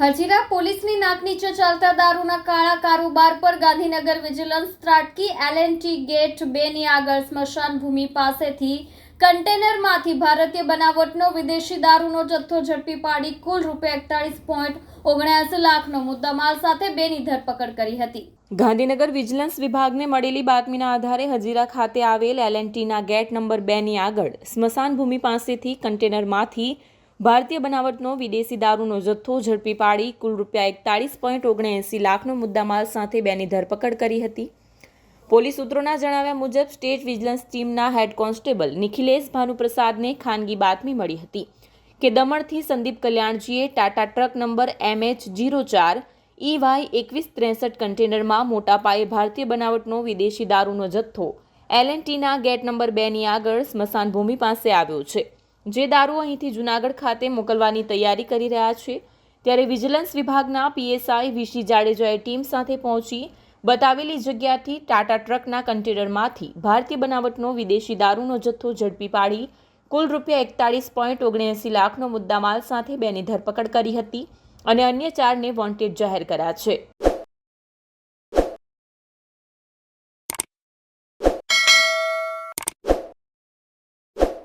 હજીરા પોલીસની નાક નીચે ચાલતા દારૂના કાળા કારોબાર પર ગાંધીનગર વિજિલન્સ ત્રાટકી એલએનટી ગેટ બેની આગળ સ્મશાન ભૂમિ પાસેથી કન્ટેનરમાંથી ભારતીય બનાવટનો વિદેશી દારૂનો જથ્થો ઝડપી પાડી કુલ રૂપિયા એકતાળીસ પોઈન્ટ ઓગણ્યાસી લાખનો મુદ્દામાલ સાથે બેની ધરપકડ કરી હતી. ગાંધીનગર વિજિલન્સ વિભાગને મળેલી બાતમીના આધારે હજીરા ખાતે આવેલ એલએનટીના ગેટ નંબર બેની આગળ સ્મશાન ભૂમિ પાસેથી કન્ટેનરમાંથી ભારતીય બનાવટનો વિદેશી દારૂનો જથ્થો ઝડપી પાડી કુલ રૂપિયા એકતાળીસ પોઈન્ટ ઓગણએંસી લાખનો મુદ્દામાલ સાથે બેની ધરપકડ કરી હતી. પોલીસ સૂત્રોના જણાવ્યા મુજબ સ્ટેટ વિજિલન્સ ટીમના હેડ કોન્સ્ટેબલ નિખિલેશ ભાનુપ્રસાદને ખાનગી બાતમી મળી હતી કે દમણથી Sandeep કલ્યાણજીએ Tata truck number MH zero ચાર ઈવાય વાય એકવીસ ત્રેસઠ કન્ટેનરમાં મોટા પાયે ભારતીય બનાવટનો વિદેશી દારૂનો જથ્થો એલએનટીના ગેટ નંબર બેની આગળ સ્મશાન ભૂમિ પાસે આવ્યો છે. જે દારૂ અહીંથી જૂનાગઢ ખાતે મોકલવાની તૈયારી કરી રહ્યા છે, ત્યારે વિજિલન્સ વિભાગના પીએસઆઈ વિશી જાડેજાએ ટીમ સાથે પહોંચી બતાવેલી જગ્યાથી ટાટા ટ્રકના કન્ટેનરમાંથી ભારતીય બનાવટનો વિદેશી દારૂનો જથ્થો ઝડપી પાડી, કુલ રૂપિયા એકતાળીસ પોઈન્ટ ઓગણએંસી લાખનો મુદ્દામાલ સાથે બેની ધરપકડ કરી હતી અને અન્ય ચારને વોન્ટેડ જાહેર કર્યા છે.